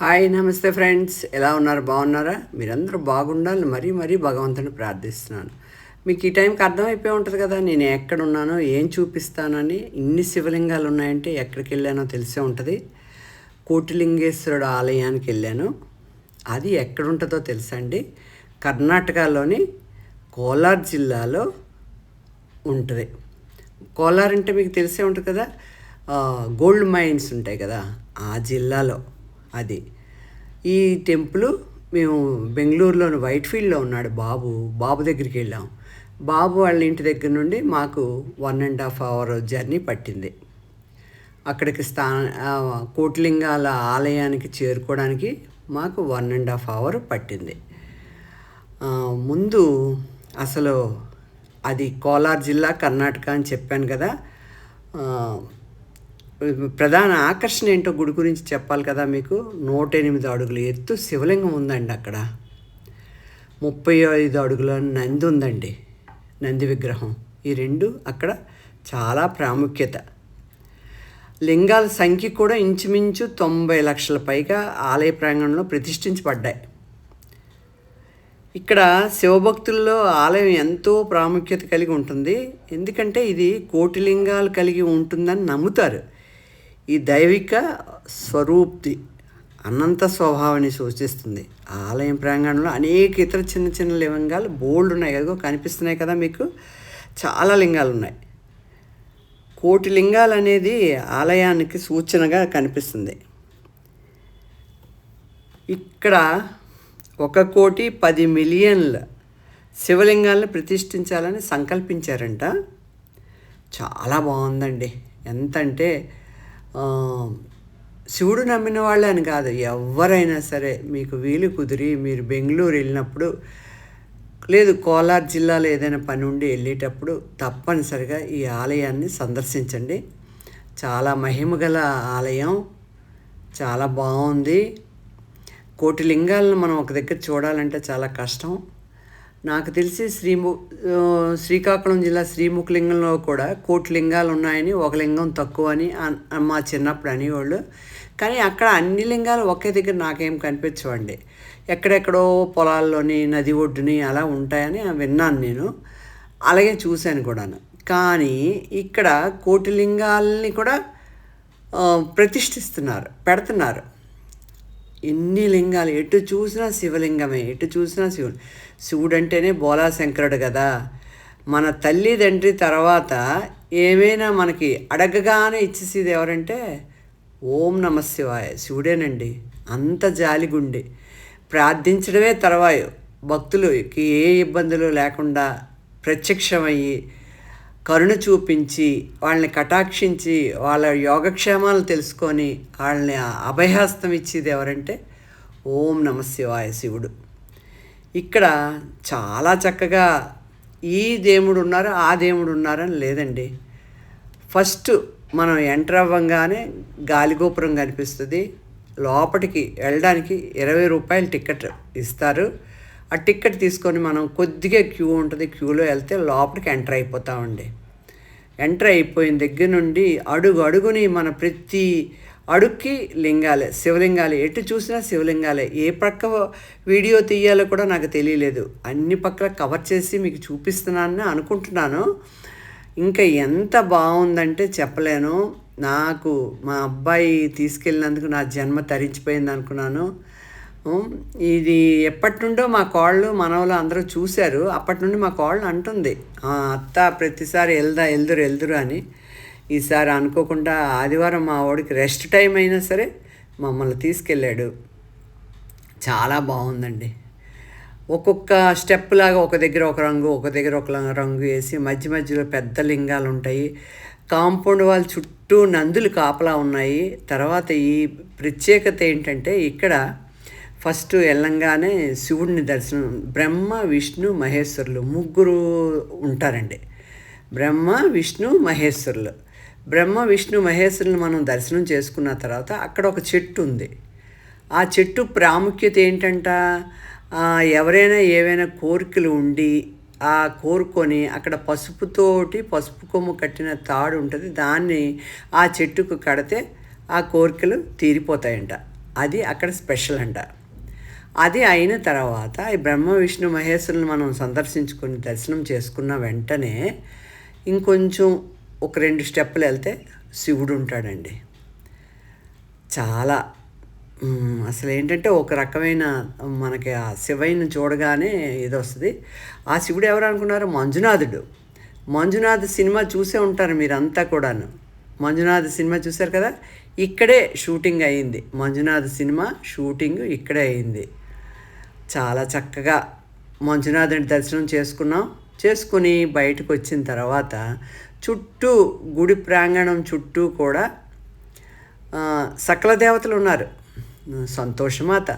Hi నమస్తే friends. ఎలా ఉన్నారు? బాగున్నారా? మీరందరూ బాగుండాలని మరీ మరీ భగవంతుని ప్రార్థిస్తున్నాను. మీకు ఈ టైంకి అర్థమైపోయి ఉంటుంది కదా నేను ఎక్కడ ఉన్నానో ఏం చూపిస్తానని ఇన్ని శివలింగాలు ఉన్నాయంటే ఎక్కడికి వెళ్ళానో తెలిసే ఉంటుంది. కోటిలింగేశ్వరుడు ఆలయానికి వెళ్ళాను. అది ఎక్కడ ఉంటుందో తెలుసా అండి కర్ణాటకలోని కోలార్ జిల్లాలో ఉంటుంది. కోలార్ అంటే మీకు తెలిసే ఉంటుంది కదా గోల్డ్ మైన్స్ ఉంటాయి కదా ఆ జిల్లాలో. అది. ఈ టెంపుల్ మేము బెంగళూరులోని వైట్ ఫీల్డ్లో ఉన్నాడు బాబు. బాబు దగ్గరికి వెళ్ళాం. బాబు వాళ్ళ ఇంటి దగ్గర నుండి మాకు one and half hour journey పట్టింది. అక్కడికి స్థా కోట్లింగాల కోటిలింగాల ఆలయానికి చేరుకోవడానికి మాకు వన్ అండ్ హాఫ్ అవర్ పట్టింది. ముందు అసలు అది కోలార్ జిల్లా కర్ణాటక అని చెప్పాను కదా. ప్రధాన ఆకర్షణ ఏంటో గుడి గురించి చెప్పాలి కదా మీకు? నూట ఎనిమిది అడుగుల ఎత్తు శివలింగం ఉందండి అక్కడ. ముప్పై ఐదు అడుగుల నంది ఉందండి. నంది విగ్రహం. ఈ రెండు అక్కడ చాలా ప్రాముఖ్యత. లింగాల సంఖ్య కూడా ఇంచుమించు తొంభై లక్షల పైగా ఆలయ ప్రాంగణంలో ప్రతిష్ఠించబడ్డాయి. ఇక్కడ శివభక్తుల్లో ఆలయం ఎంతో ప్రాముఖ్యత కలిగి ఉంటుంది. ఎందుకంటే ఇది కోటి లింగాలు కలిగి ఉంటుందని నమ్ముతారు. ఈ దైవిక స్వరూప్తి అనంత స్వభావాన్ని సూచిస్తుంది. ఆ ఆలయం ప్రాంగణంలో అనేక ఇతర చిన్న చిన్న లింగాలు బోల్డ్ ఉన్నాయి. కదా కనిపిస్తున్నాయి కదా మీకు. చాలా లింగాలు ఉన్నాయి. కోటి లింగాలు అనేది ఆలయానికి సూచనగా కనిపిస్తుంది. ఇక్కడ ఒక కోటి పది మిలియన్ల శివలింగాలను ప్రతిష్ఠించాలని సంకల్పించారంట. చాలా బాగుందండి. ఎంత అంటే శివుడు నమ్మిన వాళ్ళే అని కాదు. ఎవరైనా సరే మీకు వీలు కుదిరి మీరు బెంగళూరు వెళ్ళినప్పుడు లేదు కోలార్ జిల్లాలో ఏదైనా పని ఉండి వెళ్ళేటప్పుడు తప్పనిసరిగా ఈ ఆలయాన్ని సందర్శించండి. చాలా మహిమగల ఆలయం. చాలా బాగుంది. కోటి లింగాలను మనం ఒక దగ్గర చూడాలంటే చాలా కష్టం. నాకు తెలిసి శ్రీము శ్రీకాకుళం జిల్లా శ్రీముఖలింగంలో కూడా కోటి లింగాలు ఉన్నాయని ఒక లింగం తక్కువ అని అన్- మా చిన్నప్పుడు అనేవాళ్ళు. కానీ అక్కడ అన్ని లింగాలు ఒకే దగ్గర నాకేం కనిపించవండి. ఎక్కడెక్కడో పొలాల్లోని నది ఒడ్డుని అలా ఉంటాయని విన్నాను నేను. అలాగే చూశాను కూడాను. కానీ ఇక్కడ కోటి లింగాలని కూడా ప్రతిష్ఠిస్తున్నారు పెడుతున్నారు. ఎన్ని లింగాలు? ఎటు చూసినా శివలింగమే ఎటు చూసినా శివుడు శివుడు అంటేనే బోలా శంకరుడు కదా. మన తల్లి తండ్రి తర్వాత ఏమైనా మనకి అడగగానే ఇచ్చేసేది ఎవరంటే ఓం నమ శివాయ. శివుడేనండి. అంత జాలిగుండి ప్రార్థించడమే తర్వాయి. భక్తులకి ఏ ఇబ్బందులు లేకుండా ప్రత్యక్షమయ్యి కరుణ చూపించి వాళ్ళని కటాక్షించి వాళ్ళ యోగక్షేమాలు తెలుసుకొని వాళ్ళని అభయహస్తం ఇచ్చేది ఎవరంటే ఓం నమ శివాయ శివుడు. ఇక్కడ చాలా చక్కగా ఈ దేవుడు ఉన్నారు ఆ దేవుడు ఉన్నారని లేదండి. ఫస్ట్ మనం ఎంటర్ అవ్వంగానే గాలిగోపురం కనిపిస్తుంది. లోపలికి వెళ్ళడానికి ఇరవై రూపాయలు టికెట్ ఇస్తారు. ఆ టికెట్ తీసుకొని మనం కొద్దిగా క్యూ ఉంటుంది. క్యూలో వెళ్తే లోపలికి ఎంటర్ అయిపోతామండి. ఎంటర్ అయిపోయిన దగ్గర నుండి అడుగు అడుగుని మన ప్రతి అడుక్కి లింగాలే శివలింగాలే. ఎటు చూసినా శివలింగాలే. ఏ పక్క వీడియో తీయాలో కూడా నాకు తెలియలేదు. అన్ని పక్కల కవర్ చేసి మీకు చూపిస్తున్నానని అనుకుంటున్నాను. ఇంకా ఎంత బాగుందంటే చెప్పలేను. నాకు మా అబ్బాయి తీసుకెళ్ళినందుకు నా జన్మ తరించిపోయింది అనుకున్నాను. ఇది ఎప్పటి నుండో మా కోళ్ళు మనవలు అందరూ చూశారు. అప్పటి నుండి మా కోళ్ళు అంటుంది. "ఆ, అత్త ప్రతిసారి వెళ్దా వెళ్దురు వెళ్దురు అని. ఈసారి అనుకోకుండా ఆదివారం మా వాడికి రెస్ట్ టైం అయినా సరే మమ్మల్ని తీసుకెళ్ళాడు. చాలా బాగుందండి. ఒక్కొక్క స్టెప్ లాగా ఒక దగ్గర ఒక రంగు ఒక దగ్గర ఒక రంగు వేసి మధ్య మధ్యలో పెద్ద లింగాలు ఉంటాయి. కాంపౌండ్ వాళ్ళ చుట్టూ నందులు కాపలా ఉన్నాయి. తర్వాత ఈ ప్రత్యేకత ఏంటంటే ఇక్కడ ఫస్ట్ వెళ్ళంగానే శివుడిని దర్శనం బ్రహ్మ విష్ణు మహేశ్వరులు ముగ్గురు ఉంటారండి. బ్రహ్మ విష్ణు మహేశ్వరులు. బ్రహ్మ విష్ణు మహేశ్వరుని మనం దర్శనం చేసుకున్న తర్వాత అక్కడ ఒక చెట్టు ఉంది. ఆ చెట్టు ప్రాముఖ్యత ఏంటంట? ఎవరైనా ఏవైనా కోరికలు ఉండి ఆ కోరుకొని అక్కడ పసుపుతోటి పసుపు కొమ్ము కట్టిన తాడు ఉంటుంది దాన్ని ఆ చెట్టుకు కడితే ఆ కోరికలు తీరిపోతాయంట. అది అక్కడ స్పెషల్ అంట. అది అయిన తర్వాత ఈ బ్రహ్మ విష్ణు మహేశ్వరుని మనం సందర్శించుకొని దర్శనం చేసుకున్న వెంటనే ఇంకొంచెం ఒక రెండు స్టెప్పులు వెళ్తే శివుడు ఉంటాడండి. చాలా అసలు ఏంటంటే ఒక రకమైన మనకి ఆ శివయ్యను చూడగానే ఇది వస్తుంది. ఆ శివుడు ఎవరు అనుకున్నారు? మంజునాథుడు. మంజునాథ్ సినిమా చూసే ఉంటారు మీరంతా కూడాను. మంజునాథ్ సినిమా చూశారు కదా? ఇక్కడే షూటింగ్ అయింది. మంజునాథ్ సినిమా షూటింగ్ ఇక్కడే అయింది. చాలా చక్కగా మంజునాథుని దర్శనం చేసుకున్నాం. చేసుకుని బయటకు వచ్చిన తర్వాత చుట్టూ గుడి ప్రాంగణం చుట్టూ కూడా సకల దేవతలు ఉన్నారు. సంతోషమాత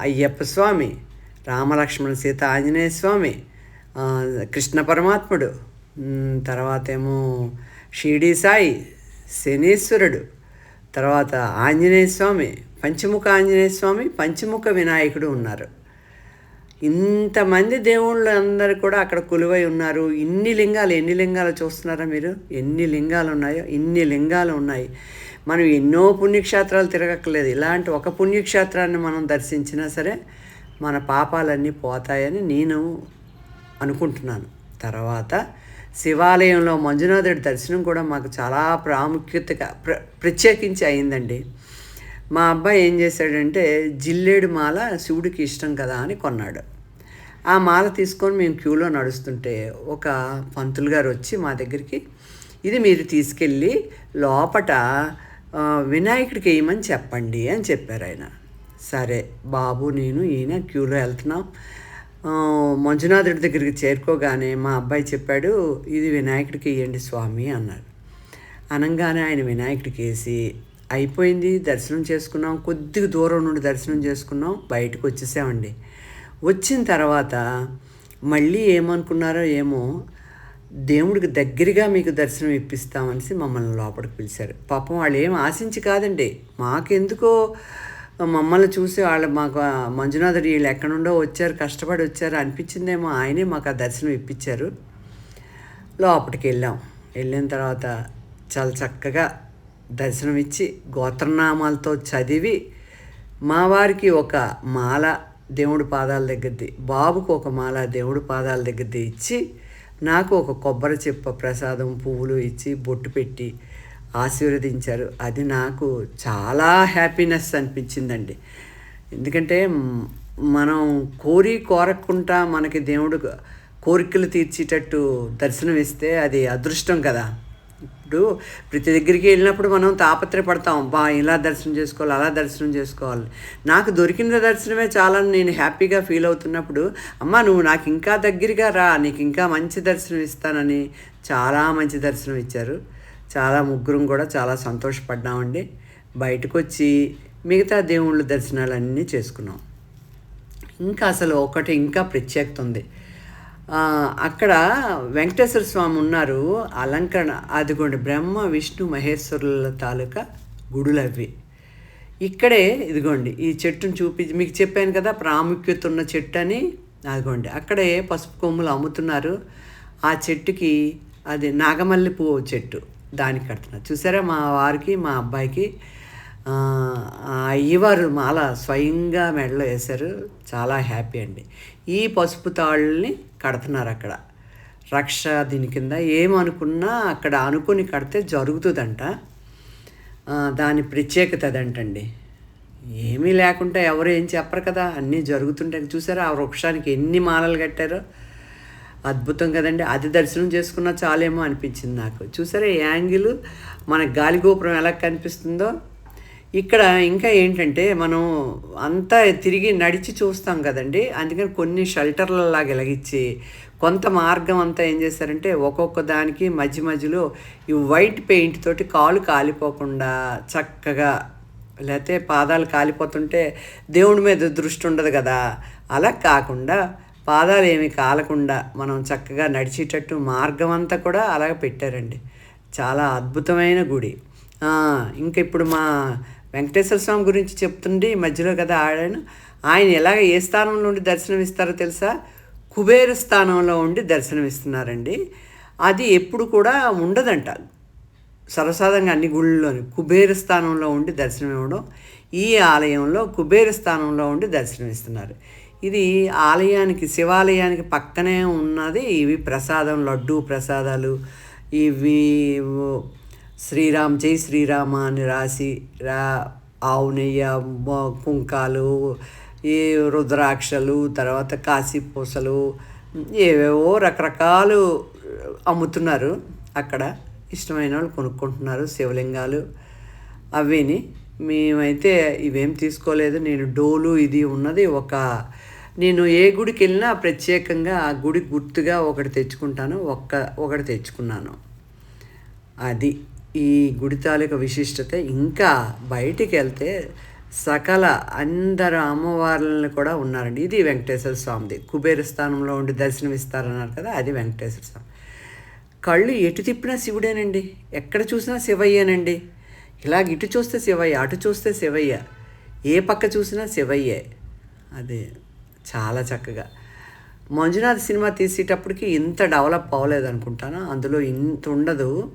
అయ్యప్ప స్వామి రామలక్ష్మణ సీత ఆంజనేయ స్వామి కృష్ణ పరమాత్ముడు తర్వాత ఏమో షిరిడి సాయి శనీశ్వరుడు తర్వాత ఆంజనేయ స్వామి పంచముఖ ఆంజనేయ స్వామి పంచముఖ వినాయకుడు ఉన్నారు. ఇంతమంది దేవుళ్ళు అందరు కూడా అక్కడ కొలువై ఉన్నారు. ఇన్ని లింగాలు ఎన్ని లింగాలు చూస్తున్నారా మీరు? ఎన్ని లింగాలు ఉన్నాయో ఇన్ని లింగాలు ఉన్నాయి. మనం ఎన్నో పుణ్యక్షేత్రాలు తిరగక్కర్లేదు. ఇలాంటి ఒక పుణ్యక్షేత్రాన్ని మనం దర్శించినా సరే మన పాపాలన్నీ పోతాయని నేను అనుకుంటున్నాను. తర్వాత శివాలయంలో మంజునాథుడి దర్శనం కూడా మాకు చాలా ప్రాముఖ్యతగా ప్ర ప్రత్యేకించి అయిందండి. మా అబ్బాయి ఏం చేశాడంటే జిల్లేడు మాల శివుడికి ఇష్టం కదా అని కొన్నాడు. ఆ మాల తీసుకొని మేము క్యూలో నడుస్తుంటే ఒక పంతులు గారు వచ్చి మా దగ్గరికి ఇది మీరు తీసుకెళ్ళి లోపట వినాయకుడికి వేయమని చెప్పండి అని చెప్పారు ఆయన. సరే బాబు నేను ఈయన క్యూలో వెళ్తున్నాం. మంజునాథుడి దగ్గరికి చేరుకోగానే మా అబ్బాయి చెప్పాడు ఇది వినాయకుడికి ఇవ్వండి స్వామి అన్నాడు అనగానే ఆయన వినాయకుడికి వేసి అయిపోయింది దర్శనం చేసుకున్నాం. కొద్దిగా దూరం నుండి దర్శనం చేసుకున్నాం బయటకు వచ్చేసామండి. వచ్చిన తర్వాత మళ్ళీ ఏమనుకున్నారో ఏమో దేవుడికి దగ్గరగా మీకు దర్శనం ఇప్పిస్తామనేసి మమ్మల్ని లోపలికి పిలిచారు. పాపం వాళ్ళు ఏం ఆశించి కాదండి. మాకెందుకో మమ్మల్ని చూసి వాళ్ళు మాకు మంజునాథుడు వీళ్ళు ఎక్కడుండో వచ్చారు కష్టపడి వచ్చారు అనిపించిందేమో ఆయనే మాకు ఆ దర్శనం ఇప్పించారు. లోపలికి వెళ్ళాం. వెళ్ళిన తర్వాత చాలా చక్కగా దర్శనం ఇచ్చి గోత్రనామాలతో చదివి మా వారికి ఒక మాల దేవుడి పాదాల దగ్గరది బాబుకు ఒక మాల దేవుడి పాదాల దగ్గరది ఇచ్చి నాకు ఒక కొబ్బరి చెప్ప ప్రసాదం పువ్వులు ఇచ్చి బొట్టు పెట్టి ఆశీర్వదించారు. అది నాకు చాలా హ్యాపీనెస్ అనిపించిందండి. ఎందుకంటే మనం కోరి కోరకుండా మనకి దేవుడు కోరికలు తీర్చేటట్టు దర్శనం ఇస్తే అది అదృష్టం కదా. ఇప్పుడు ప్రతి దగ్గరికి వెళ్ళినప్పుడు మనం తాపత్రయపడతాం బా ఇలా దర్శనం చేసుకోవాలి అలా దర్శనం చేసుకోవాలి. నాకు దొరికిన దర్శనమే చాలా నేను హ్యాపీగా ఫీల్ అవుతున్నప్పుడు అమ్మ నువ్వు నాకు ఇంకా దగ్గరగా రా నీకు ఇంకా మంచి దర్శనం ఇస్తానని చాలా మంచి దర్శనం ఇచ్చారు. చాలా ముగ్గురం కూడా చాలా సంతోషపడ్డామండి. బయటకు వచ్చి మిగతా దేవుళ్ళ దర్శనాలన్నీ చేసుకున్నాం. ఇంకా అసలు ఒకటి ఇంకా ప్రత్యేకత ఉంది. అక్కడ వెంకటేశ్వర స్వామి ఉన్నారు. అలంకరణ అదిగోండి బ్రహ్మ విష్ణు మహేశ్వరుల తాలూకా గుడులు అవి ఇక్కడే ఇదిగోండి ఈ చెట్టును చూపి మీకు చెప్పాను కదా ప్రాముఖ్యత ఉన్న చెట్టు అని అదిగోండి అక్కడే పసుపు కొమ్ములు అమ్ముతున్నారు. ఆ చెట్టుకి అది నాగమల్లి పువ్వు చెట్టు దానికి కడుతున్నారు. చూసారా మా వారికి మా అబ్బాయికి? అయ్యవారు మాల స్వయంగా మెడలో వేశారు. చాలా హ్యాపీ అండి. ఈ పసుపు తాళ్ళని కడుతున్నారు అక్కడ. రక్ష దీని కింద ఏమనుకున్నా అక్కడ అనుకుని కడితే జరుగుతుందంట. దాని ప్రత్యేకత అదంటండి. ఏమీ లేకుండా ఎవరు ఏం చెప్పరు కదా అన్నీ జరుగుతుంటాయి. చూసారా ఆ వృక్షానికి ఎన్ని మాలలు కట్టారో? అద్భుతం కదండి. అది దర్శనం చేసుకున్నా చాలేమో అనిపించింది నాకు. చూసారా ఈ యాంగిల్? మన గాలి గోపురం ఎలా కనిపిస్తుందో? ఇక్కడ ఇంకా ఏంటంటే మనం అంతా తిరిగి నడిచి చూస్తాం కదండి. అందుకని కొన్ని షెల్టర్లలాగా వెలిగించి కొంత మార్గం అంతా ఏం చేశారంటే ఒక్కొక్క దానికి మధ్య మధ్యలో ఈ వైట్ పెయింట్ తోటి కాలు కాలిపోకుండా చక్కగా లేకపోతే పాదాలు కాలిపోతుంటే దేవుడి మీద దృష్టి ఉండదు కదా. అలా కాకుండా పాదాలు ఏమి కాలకుండా మనం చక్కగా నడిచేటట్టు మార్గం అంతా కూడా అలాగ పెట్టారండి. చాలా అద్భుతమైన గుడి. ఇంకా ఇప్పుడు మా వెంకటేశ్వర స్వామి గురించి చెప్తుండే ఈ మధ్యలో కదా ఆయన ఆయన ఎలాగ ఏ స్థానంలో ఉండి దర్శనం ఇస్తారో తెలుసా? కుబేర స్థానంలో ఉండి దర్శనం ఇస్తున్నారండి అది ఎప్పుడు కూడా ఉండదంట. సర్వసాధారణంగా అన్ని గుళ్ళలోని కుబేర స్థానంలో ఉండి దర్శనం ఇవ్వడం ఈ ఆలయంలో కుబేర స్థానంలో ఉండి దర్శనం ఇస్తున్నారు ఇది ఆలయానికి శివాలయానికి పక్కనే ఉన్నది ఇవి ప్రసాదం లడ్డు ప్రసాదాలు ఇవి శ్రీరామ్ జై శ్రీరామ అని రాసి రా ఆవు నెయ్య కుంకాలు ఈ రుద్రాక్షలు తర్వాత కాశీ పూసలు ఏవేవో రకరకాలు అమ్ముతున్నారు. అక్కడ ఇష్టమైన వాళ్ళు కొనుక్కుంటున్నారు శివలింగాలు. అవిని మేమైతే ఇవేం తీసుకోలేదు. నేను డోలు ఇది ఉన్నది ఒక నేను ఏ గుడికి వెళ్ళినా ప్రత్యేకంగా ఆ గుడి గుర్తుగా ఒకటి తెచ్చుకుంటాను. ఒక్క ఒకటి తెచ్చుకున్నాను. అది. ఈ గుడి తాలూకా విశిష్టత ఇంకా బయటికి వెళ్తే సకల అందరు అమ్మవార్లను కూడా ఉన్నారండి. ఇది వెంకటేశ్వర స్వామిది. కుబేర స్థానంలో ఉండి దర్శనమిస్తారన్నారు కదా అది వెంకటేశ్వర స్వామి. కళ్ళు ఎటు తిప్పినా శివుడేనండి. ఎక్కడ చూసినా శివయ్యేనండి. ఇలాగ ఇటు చూస్తే శివయ్య అటు చూస్తే శివయ్య ఏ పక్క చూసినా శివయ్యే. అది చాలా చక్కగా. మంజునాథ్ సినిమా తీసేటప్పటికి ఇంత డెవలప్ అవ్వలేదు అనుకుంటాను అందులో ఇంత ఉండదు.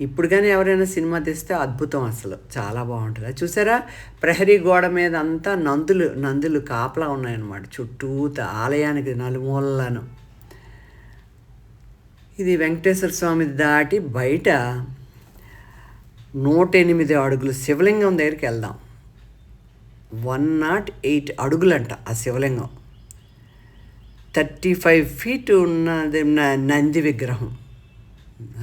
ఇప్పుడు కానీ ఎవరైనా సినిమా తీస్తే అద్భుతం అసలు. చాలా బాగుంటుంది. అది చూసారా? ప్రహరీ గోడ మీద అంతా నందులు నందులు కాపలా ఉన్నాయన్నమాట. చుట్టూత ఆలయానికి నలుమూలలను. ఇది వెంకటేశ్వర స్వామి దాటి బయట నూట ఎనిమిది అడుగులు శివలింగం దగ్గరికి వెళ్దాం. వన్ నాట్ ఎయిట్ అడుగులంట ఆ శివలింగం. థర్టీ ఫైవ్ ఫీట్ ఉన్నది న- నంది విగ్రహం.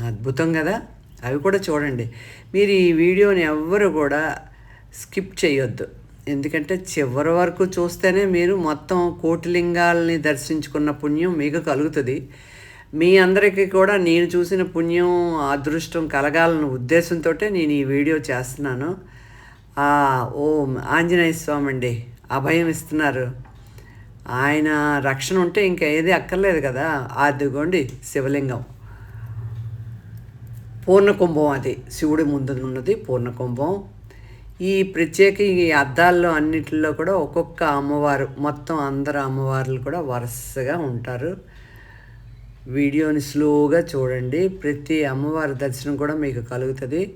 అద్భుతం కదా? అవి కూడా చూడండి. మీరు ఈ వీడియోని ఎవ్వరు కూడా స్కిప్ చేయొద్దు. ఎందుకంటే చివరి వరకు చూస్తేనే మీరు మొత్తం కోటిలింగాల్ని దర్శించుకున్న పుణ్యం మీకు కలుగుతుంది. మీ అందరికీ కూడా నేను చూసిన పుణ్యం అదృష్టం కలగాలన్న ఉద్దేశంతో నేను ఈ వీడియో చేస్తున్నాను. ఓం ఆంజనేయ స్వామి అండి అభయం ఇస్తున్నారు. ఆయన రక్షణ ఉంటే ఇంకా ఏది అక్కర్లేదు కదా. అదిగోండి శివలింగం. పూర్ణకుంభం అది. శివుడి ముందు ఉన్నది పూర్ణకుంభం. ఈ ప్రత్యేక ఈ అద్దాల్లో అన్నిటిలో కూడా ఒక్కొక్క అమ్మవారు మొత్తం అందరు అమ్మవార్లు కూడా వరుసగా ఉంటారు. వీడియోని స్లోగా చూడండి. ప్రతి అమ్మవారి దర్శనం కూడా మీకు కలుగుతుంది.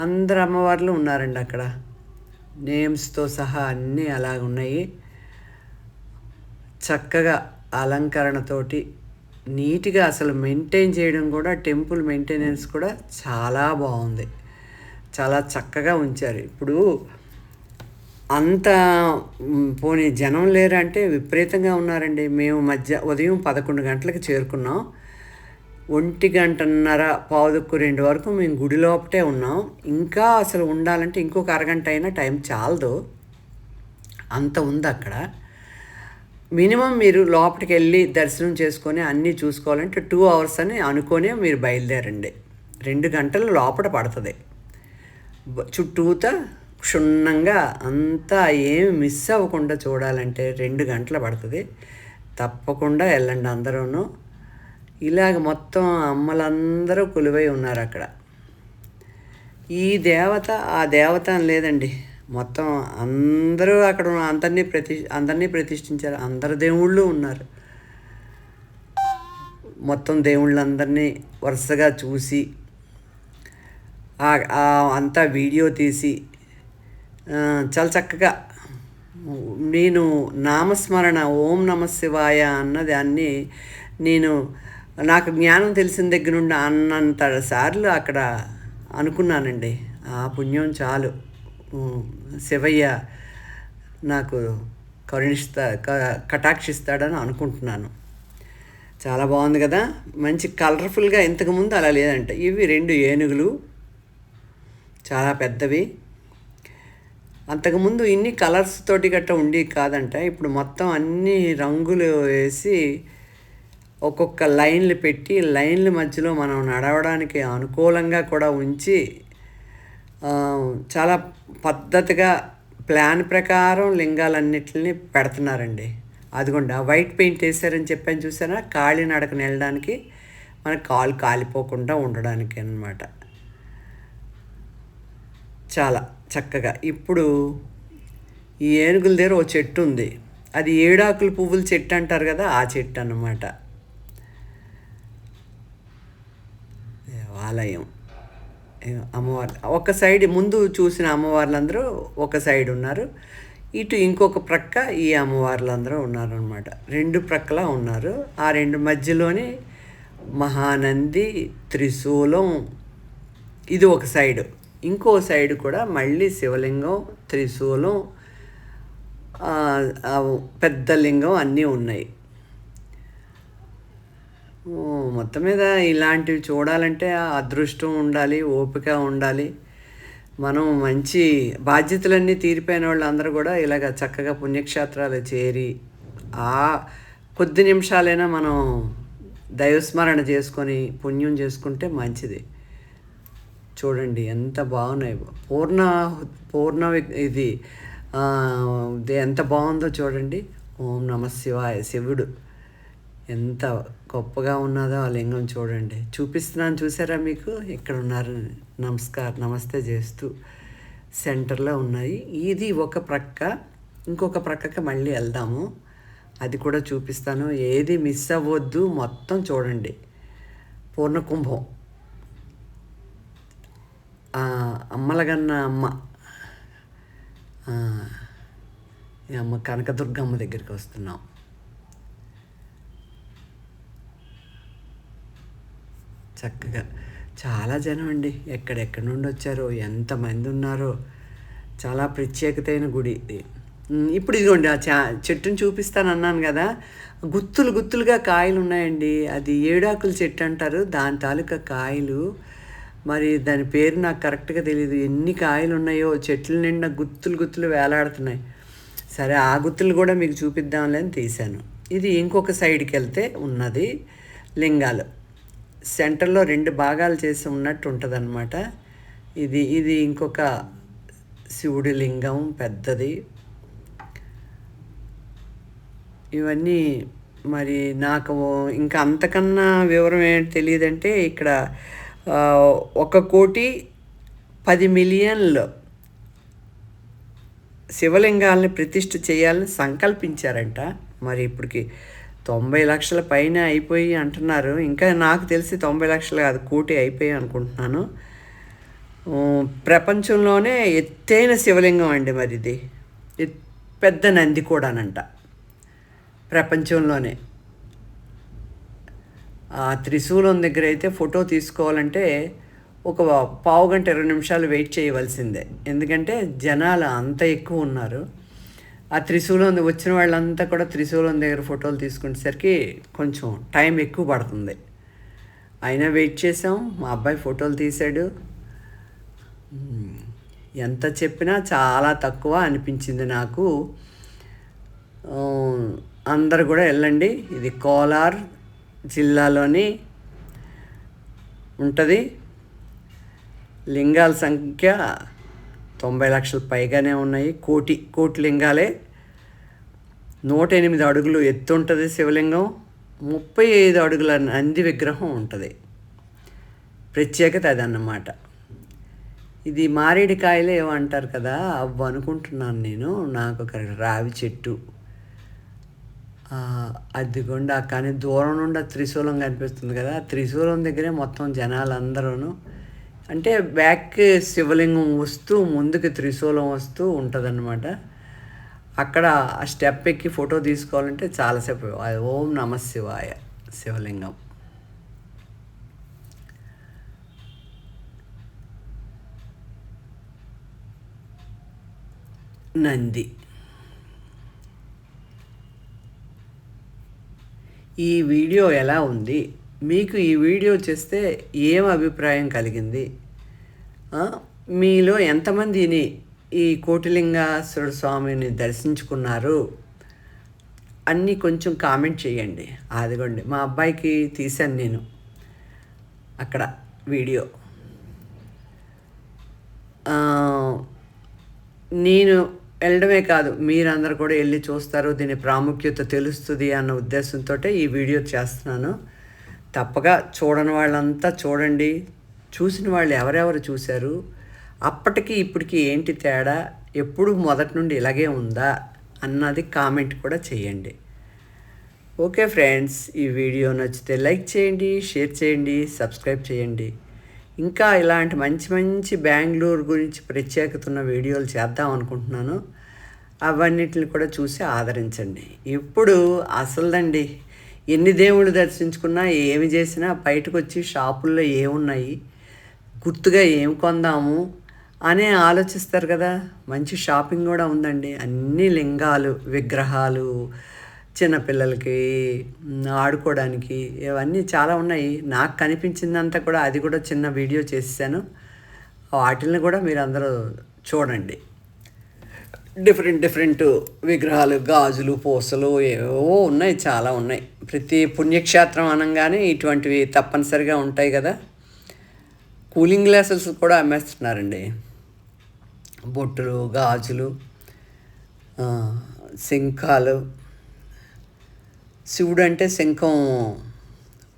అందరు అమ్మవార్లు ఉన్నారండి అక్కడ. నేమ్స్తో సహా అన్నీ అలాగున్నాయి. చక్కగా అలంకరణతోటి నీట్గా అసలు మెయింటైన్ చేయడం కూడా టెంపుల్ మెయింటెనెన్స్ కూడా చాలా బాగుంది. చాలా చక్కగా ఉంచారు. ఇప్పుడు అంత పోనీ జనం లేరంటే విపరీతంగా ఉన్నారండి. మేము మధ్య ఉదయం పదకొండు గంటలకు చేరుకున్నాం. ఒంటి గంటన్నర పావుదక్కు రెండు వరకు మేము గుడి లోపటే ఉన్నాం. ఇంకా అసలు ఉండాలంటే ఇంకొక అరగంట అయినా టైం చాలదు. అంత ఉంది అక్కడ. మినిమం మీరు లోపలికి వెళ్ళి దర్శనం చేసుకొని అన్నీ చూసుకోవాలంటే టూ అవర్స్ అని అనుకొని మీరు బయలుదేరండి. రెండు గంటలు లోపల పడుతుంది. చుట్టూత చుట్టూతా క్షుణ్ణంగా అంతా ఏమి మిస్ అవ్వకుండా చూడాలంటే రెండు గంటలు పడుతుంది. తప్పకుండా వెళ్ళండి అందరూను. ఇలాగ మొత్తం అమ్మలందరూ కొలువై ఉన్నారు అక్కడ. ఈ దేవత ఆ దేవత అని లేదండి. మొత్తం అందరూ అక్కడ అందరినీ ప్రతి అందరినీ ప్రతిష్ఠించారు. అందరు దేవుళ్ళు ఉన్నారు. మొత్తం దేవుళ్ళందరినీ వరుసగా చూసి అంతా వీడియో తీసి చాలా చక్కగా నేను నామస్మరణ ఓం నమ శివాయ అన్నది నేను నాకు జ్ఞానం తెలిసిన దగ్గర నుండి అన్నంత సార్లు అక్కడ అనుకున్నానండి. ఆ పుణ్యం చాలు. శివయ్య నాకు కరుణిస్తా క- కటాక్షిస్తాడని అనుకుంటున్నాను. చాలా బాగుంది కదా? మంచి కలర్ఫుల్గా ఇంతకుముందు అలా లేదంట. ఇవి రెండు ఏనుగులు. చాలా పెద్దవి. అంతకుముందు ఇన్ని కలర్స్ తోటి గట్ట ఉండి కాదంట. ఇప్పుడు మొత్తం అన్ని రంగులు వేసి ఒక్కొక్క లైన్లు పెట్టి లైన్ల మధ్యలో మనం నడవడానికి అనుకూలంగా కూడా ఉంచి చాలా పద్ధతిగా ప్లాన్ ప్రకారం లింగాలన్నిటిని పెడుతున్నారండి. అదిగోండి ఆ వైట్ పెయింట్ వేసారని చెప్పాను చూసారా? కాళీ నడకని వెళ్ళడానికి మన కాలు కాలిపోకుండా ఉండడానికి అన్నమాట. చాలా చక్కగా. ఇప్పుడు ఈ ఏనుగుల దగ్గర ఓ చెట్టు ఉంది. అది ఏడాకుల పువ్వుల చెట్టు అంటారు కదా ఆ చెట్టు అన్నమాట. దేవాలయం. అమ్మవారు ఒక సైడ్ ముందు చూసిన అమ్మవార్లందరూ ఒక సైడ్ ఉన్నారు. ఇటు ఇంకొక ప్రక్క ఈ అమ్మవార్లందరూ ఉన్నారనమాట రెండు ప్రక్కల ఉన్నారు. ఆ రెండు మధ్యలోనే మహానంది త్రిశూలం ఇది ఒక సైడ్. ఇంకో సైడ్ కూడా మళ్ళీ శివలింగం త్రిశూలం పెద్ద లింగం అన్నీ ఉన్నాయి. మొత్తం మీద ఇలాంటివి చూడాలంటే ఆ అదృష్టం ఉండాలి ఓపిక ఉండాలి. మనం మంచి బాధ్యతలన్నీ తీరిపోయిన వాళ్ళందరూ కూడా ఇలాగ చక్కగా పుణ్యక్షేత్రాలు చేరి ఆ కొద్ది నిమిషాలైనా మనం దైవస్మరణ చేసుకొని పుణ్యం చేసుకుంటే మంచిది. చూడండి ఎంత బాగున్నాయి. పూర్ణ పూర్ణ ఇది ఇది ఎంత బాగుందో చూడండి. ఓం నమ శివాయ శివుడు. ఎంత గొప్పగా ఉన్నదో ఆ లింగం చూడండి. చూపిస్తున్నాను చూసారా మీకు? ఇక్కడ ఉన్నారు. నమస్కారం నమస్తే చేస్తూ సెంటర్లో ఉన్నాయి. ఇది ఒక ప్రక్క. ఇంకొక ప్రక్కకి మళ్ళీ వెళ్దాము. అది కూడా చూపిస్తాను. ఏది మిస్ అవ్వద్దు. మొత్తం చూడండి. పూర్ణ కుంభం అమ్మలగన్న అమ్మ. ఈ అమ్మ కనకదుర్గమ్మ దగ్గరికి వస్తున్నాం. చక్కగా. చాలా జనం అండి. ఎక్కడెక్కడి నుండి వచ్చారో ఎంతమంది ఉన్నారో. చాలా ప్రత్యేకతైన గుడి ఇది. ఇప్పుడు ఇదిగోండి ఆ చా చెట్టుని చూపిస్తాను అన్నాను కదా. గుత్తులు గుత్తులుగా కాయలు ఉన్నాయండి. అది ఏడాకుల చెట్టు అంటారు. దాని తాలూకా కాయలు. మరి దాని పేరు నాకు కరెక్ట్గా తెలియదు ఎన్ని కాయలు ఉన్నాయో చెట్ల నిండా గుత్తులు గుత్తులు వేలాడుతున్నాయి. సరే ఆ గుత్తులు కూడా మీకు చూపిద్దాంలే అని తీశాను. ఇది ఇంకొక సైడ్కి వెళ్తే ఉన్నది లింగాలు. సెంటర్లో రెండు భాగాలు చేసి ఉన్నట్టు ఉంటుంది ఇది ఇది ఇంకొక శివుడి లింగం పెద్దది. ఇవన్నీ మరి నాకు ఇంకా అంతకన్నా వివరం ఏంటి తెలియదంటే ఇక్కడ ఒక కోటి పది మిలియన్లు శివలింగాల్ని ప్రతిష్ఠ చేయాలని సంకల్పించారంట. మరి ఇప్పటికి తొంభై లక్షల పైన అయిపోయి అంటున్నారు. ఇంకా నాకు తెలిసి తొంభై లక్షలు కాదు కోటి అయిపోయి అనుకుంటున్నాను. ప్రపంచంలోనే ఎత్తైన శివలింగం అండి మరి ఇది పెద్ద నంది కూడానంట. ప్రపంచంలోనే. ఆ త్రిశూలం దగ్గర అయితే ఫోటో తీసుకోవాలంటే ఒక పావు గంట ఇరవై నిమిషాలు వెయిట్ చేయవలసిందే. ఎందుకంటే జనాలు అంత ఎక్కువ ఉన్నారు. ఆ త్రిశూలం వచ్చిన వాళ్ళంతా కూడా త్రిశూలం దగ్గర ఫోటోలు తీసుకునేసరికి కొంచెం టైం ఎక్కువ పడుతుంది. అయినా వెయిట్ చేసాం మా అబ్బాయి ఫోటోలు తీశాడు. ఎంత చెప్పినా చాలా తక్కువ అనిపించింది నాకు. అందరు కూడా వెళ్ళండి. ఇది కోలార్ జిల్లాలోని ఉంటుంది. లింగాల సంఖ్య తొంభై లక్షల పైగానే ఉన్నాయి. కోటి కోటి లింగాలే. నూట ఎనిమిది అడుగులు ఎత్తు ఉంటుంది శివలింగం. ముప్పై ఐదు అడుగుల నంది విగ్రహం ఉంటుంది. ప్రత్యేకత అదన్నమాట. ఇది మారేడుకాయలు ఏమంటారు అంటారు కదా అవి అనుకుంటున్నాను నేను. నాకు ఒక రావి చెట్టు. ఆ, అదిగోండి కానీ దూరం నుండి ఆ త్రిశూలం కనిపిస్తుంది కదా. ఆ త్రిశూలం దగ్గరే మొత్తం జనాలందరూ అంటే బ్యాక్ శివలింగం వస్తూ ముందుకు త్రిశూలం వస్తూ ఉంటుందన్నమాట. అక్కడ ఆ స్టెప్ ఎక్కి ఫోటో తీసుకోవాలంటే చాలాసేపు అది ఓం నమ శివాయ శివలింగం. నంది. ఈ వీడియో ఎలా ఉంది? మీకు ఈ వీడియో చేస్తే ఏం అభిప్రాయం కలిగింది? మీలో ఎంతమందిని ఈ కోటిలింగేశ్వర స్వామిని దర్శించుకున్నారు? అన్నీ కొంచెం కామెంట్ చేయండి. అదిగోండి. మా అబ్బాయికి తీశాను నేను అక్కడ వీడియో. నేను వెళ్ళడమే కాదు మీరందరూ కూడా వెళ్ళి చూస్తారు దీని ప్రాముఖ్యత తెలుస్తుంది అన్న ఉద్దేశంతో ఈ వీడియో చేస్తున్నాను. తప్పగా చూడని వాళ్ళంతా చూడండి. చూసిన వాళ్ళు ఎవరెవరు చూశారు? అప్పటికి ఇప్పటికి ఏంటి తేడా? ఎప్పుడు మొదటి నుండి ఇలాగే ఉందా? అన్నది కామెంట్ కూడా చేయండి. ఓకే ఫ్రెండ్స్ ఈ వీడియో నచ్చితే లైక్ చేయండి షేర్ చేయండి సబ్స్క్రైబ్ చేయండి. ఇంకా ఇలాంటి మంచి మంచి బెంగళూరు గురించి ప్రత్యేకత ఉన్న వీడియోలు చేద్దాం అనుకుంటున్నాను. అవన్నిటిని కూడా చూసి ఆదరించండి. ఇప్పుడు అసలుదండి. ఎన్ని దేవుళ్ళు దర్శించుకున్నా ఏమి చేసినా బయటకు వచ్చి షాపుల్లో ఏమున్నాయి? గుర్తుగా ఏం కొందాము? అనే ఆలోచిస్తారు కదా. మంచి షాపింగ్ కూడా ఉందండి. అన్ని లింగాలు విగ్రహాలు చిన్నపిల్లలకి ఆడుకోవడానికి ఇవన్నీ చాలా ఉన్నాయి. నాకు కనిపించిందంతా కూడా అది కూడా చిన్న వీడియో చేసాను వాటిని కూడా మీరు అందరూ చూడండి. డిఫరెంట్ డిఫరెంట్ విగ్రహాలు గాజులు పూసలు ఏవో ఉన్నాయి చాలా ఉన్నాయి. ప్రతి పుణ్యక్షేత్రం అనగానే ఇటువంటివి తప్పనిసరిగా ఉంటాయి కదా. కూలింగ్ గ్లాసెస్ కూడా అమ్మేస్తున్నారండి. బొట్టులు గాజులు శంఖాలు. శివుడు అంటే శంఖం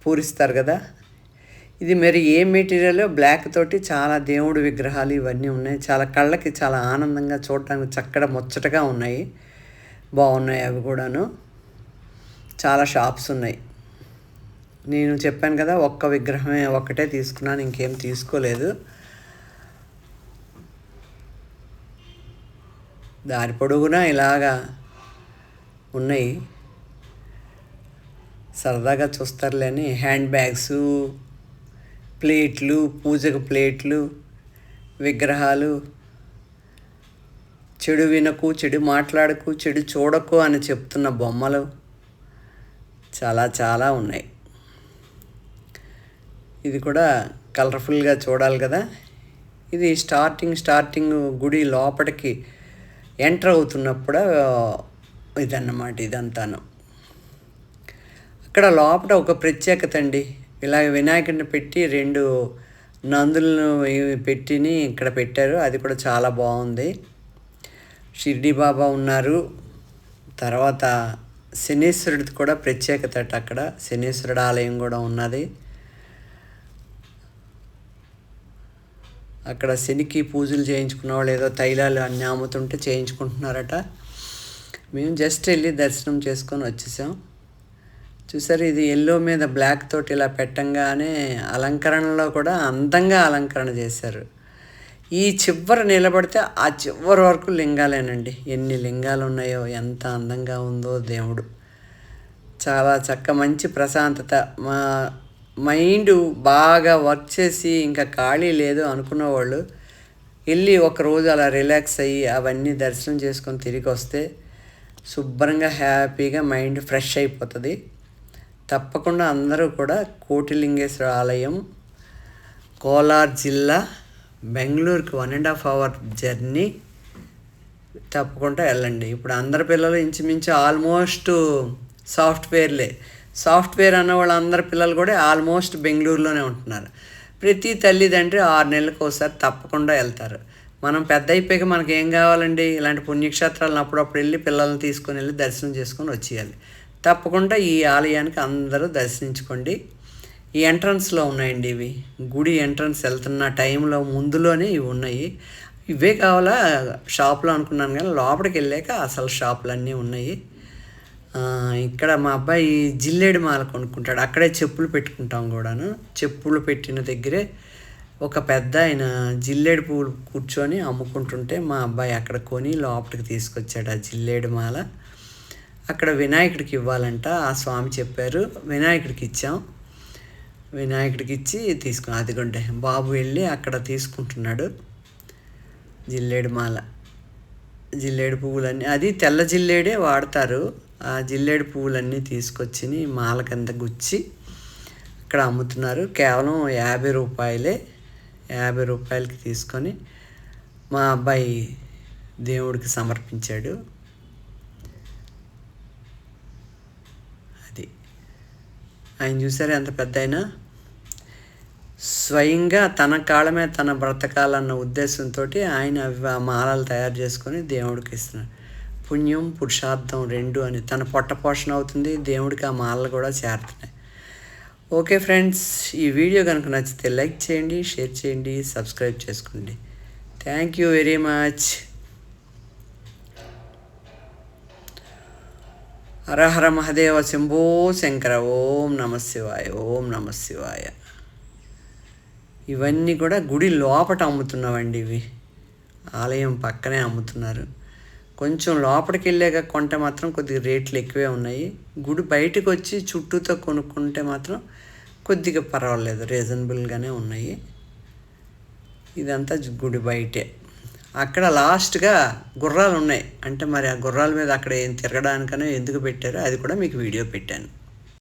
పూరిస్తారు కదా. ఇది మరి ఏ మెటీరియల్? బ్లాక్ తోటి చాలా దేవుడు విగ్రహాలు ఇవన్నీ ఉన్నాయి. చాలా కళ్ళకి చాలా ఆనందంగా చూడటానికి చక్కడ ముచ్చటగా ఉన్నాయి. బాగున్నాయి అవి కూడాను. చాలా షాప్స్ ఉన్నాయి. నేను చెప్పాను కదా ఒక్క విగ్రహమే ఒక్కటే తీసుకున్నాను ఇంకేం తీసుకోలేదు. దారి పొడుగునా ఇలాగా ఉన్నాయి. సరదాగా చూస్తారులేని హ్యాండ్ బ్యాగ్స్ ప్లేట్లు పూజకు ప్లేట్లు విగ్రహాలు. చెడు వినకు చెడు మాట్లాడకు చెడు చూడకు అని చెప్తున్న బొమ్మలు చాలా చాలా ఉన్నాయి. ఇది కూడా కలర్ఫుల్గా చూడాలి కదా. ఇది స్టార్టింగ్ స్టార్టింగ్ గుడి లోపలికి ఎంటర్ అవుతున్నప్పుడు ఇదన్నమాట ఇదంతాను. అక్కడ లోపల ఒక ప్రత్యేకత అండి. ఇలా వినాయకుడిని పెట్టి రెండు నందులను పెట్టిని ఇక్కడ పెట్టారు. అది కూడా చాలా బాగుంది. షిర్డి బాబా ఉన్నారు. తర్వాత శనీశ్వరుడిది కూడా ప్రత్యేకత అక్కడ. శనీశ్వరుడు ఆలయం కూడా ఉన్నది. అక్కడ శనికి పూజలు చేయించుకున్న వాళ్ళు ఏదో తైలాలు అన్నీ అమ్ముతుంటే చేయించుకుంటున్నారట. మేము జస్ట్ వెళ్ళి దర్శనం చేసుకొని వచ్చేసాం. చూసారు ఇది ఎల్లో మీద బ్లాక్ తోటి ఇలా పెట్టంగానే అలంకరణలో కూడా అందంగా అలంకరణ చేశారు. ఈ చివర నిలబడితే ఆ చివరి వరకు లింగాలేనండి. ఎన్ని లింగాలు ఉన్నాయో ఎంత అందంగా ఉందో దేవుడు. చాలా చక్క మంచి ప్రశాంతత. మా మైండ్ బాగా వర్క్ చేసి ఇంకా ఖాళీ లేదు అనుకున్న వాళ్ళు వెళ్ళి ఒకరోజు అలా రిలాక్స్ అయ్యి అవన్నీ దర్శనం చేసుకొని తిరిగి వస్తే శుభ్రంగా హ్యాపీగా మైండ్ ఫ్రెష్ అయిపోతుంది. తప్పకుండా అందరూ కూడా కోటిలింగేశ్వర ఆలయం కోలార్ జిల్లా బెంగళూరుకి one and half hour journey తప్పకుండా వెళ్ళండి. ఇప్పుడు అందరి పిల్లలు ఇంచుమించు ఆల్మోస్ట్ సాఫ్ట్వేర్లే సాఫ్ట్వేర్ అన్న వాళ్ళందరి పిల్లలు కూడా ఆల్మోస్ట్ బెంగళూరులోనే ఉంటున్నారు. ప్రతి తల్లిదండ్రి ఆరు నెలలకు ఒకసారి తప్పకుండా వెళ్తారు. మనం పెద్ద అయిపోయాక మనకేం కావాలండి? ఇలాంటి పుణ్యక్షేత్రాలను అప్పుడప్పుడు వెళ్ళి పిల్లల్ని తీసుకొని వెళ్ళి దర్శనం చేసుకొని వచ్చేయాలి. తప్పకుండా ఈ ఆలయానికి అందరూ దర్శించుకోండి. ఈ ఎంట్రన్స్లో ఉన్నాయండి ఇవి. గుడి ఎంట్రన్స్ వెళ్తున్న టైంలో ముందులోనే ఇవి ఉన్నాయి. ఇవే కావాలా? షాప్లో అనుకున్నాను కానీ లోపలికి వెళ్ళాక అసలు షాపులన్నీ ఉన్నాయి. ఇక్కడ మా అబ్బాయి జిల్లేడు మాల కొనుక్కుంటాడు. అక్కడే చెప్పులు పెట్టుకుంటాం కూడాను. చెప్పులు పెట్టిన దగ్గరే ఒక పెద్ద ఆయన జిల్లేడు పువ్వులు కూర్చొని అమ్ముకుంటుంటే మా అబ్బాయి అక్కడ కొని లోపలికి తీసుకొచ్చాడు ఆ జిల్లేడు మాల. అక్కడ వినాయకుడికి ఇవ్వాలంట. ఆ స్వామి చెప్పారు వినాయకుడికి ఇచ్చాం. వినాయకుడికి ఇచ్చి తీసుకు అదిగోండి బాబు వెళ్ళి అక్కడ తీసుకుంటున్నాడు. జిల్లేడు మాల జిల్లేడు పువ్వులన్నీ అది తెల్ల జిల్లేడే వాడతారు. ఆ జిల్లేడు పువ్వులన్నీ తీసుకొచ్చి మాల కింద గుచ్చి అక్కడ అమ్ముతున్నారు. కేవలం యాభై రూపాయలే యాభై రూపాయలకి తీసుకొని మా అబ్బాయి దేవుడికి సమర్పించాడు. ఆయన చూసారు ఎంత పెద్ద అయినా స్వయంగా తన కాళ్ళ తన బ్రతకాలన్న ఉద్దేశంతో ఆయన ఆ మాలలు తయారు చేసుకొని దేవుడికి ఇస్తున్నాడు పుణ్యం పురుషార్థం రెండు అని తన పొట్ట పోషణ అవుతుంది దేవుడికి ఆ మాలలు కూడా చేరుతున్నాయి. ఓకే ఫ్రెండ్స్ ఈ వీడియో కనుక నచ్చితే లైక్ చేయండి షేర్ చేయండి సబ్స్క్రైబ్ చేసుకోండి. Thank you very much. Hara Hara Mahadeva Shambho Shankara ఓం నమ శివాయ ఓం నమ శివాయ. ఇవన్నీ కూడా గుడి లోపట అమ్ముతున్నామండి ఇవి. ఆలయం పక్కనే అమ్ముతున్నారు. కొంచెం లోపలికి వెళ్ళాక కొంటే మాత్రం కొద్దిగా రేట్లు ఎక్కువే ఉన్నాయి. గుడి బయటకు వచ్చి చుట్టూతో కొనుక్కుంటే మాత్రం కొద్దిగా పర్వాలేదు రీజనబుల్గానే ఉన్నాయి. ఇదంతా గుడి బయటే. అక్కడ లాస్ట్గా గుర్రాలు ఉన్నాయి అంటే మరి ఆ గుర్రాల మీద అక్కడ ఏం తిరగడానికనో ఎందుకు పెట్టారో అది కూడా మీకు వీడియో పెట్టాను.